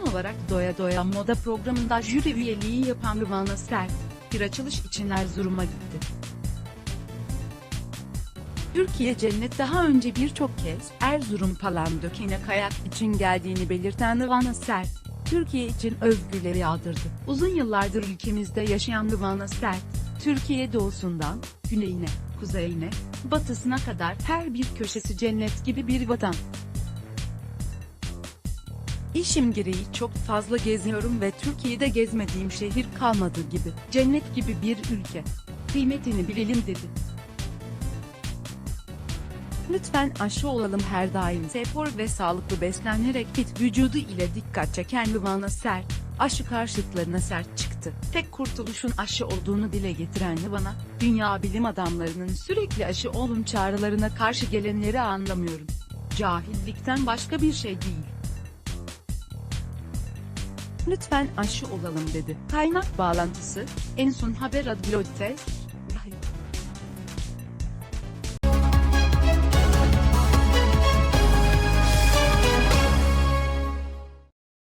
olarak Doya Doya Moda programında jüri üyeliği yapan Rıvana Sert, bir açılış için Erzurum'a gitti. Türkiye Cennet daha önce birçok kez Erzurum Palandöken'e kayak için geldiğini belirten Rıvana Sert, Türkiye için övgüleri yağdırdı. Uzun yıllardır ülkemizde yaşayan Rıvana Sert, Türkiye doğusundan, güneyine, kuzeyine, batısına kadar her bir köşesi cennet gibi bir vatan. İşim gereği çok fazla geziyorum ve Türkiye'de gezmediğim şehir kalmadı gibi. Cennet gibi bir ülke. Kıymetini bilelim dedi. Lütfen aşı olalım her daim spor ve sağlıklı beslenerek fit vücudu ile dikkat çeken Rıvana Sert, aşı karşıtlarına sert çıktı. Tek kurtuluşun aşı olduğunu dile getiren Rıvana, dünya bilim adamlarının sürekli aşı olun çağrılarına karşı gelenleri anlamıyorum. Cahillikten başka bir şey değil. Lütfen aşı olalım dedi. Kaynak bağlantısı, en son haber adlı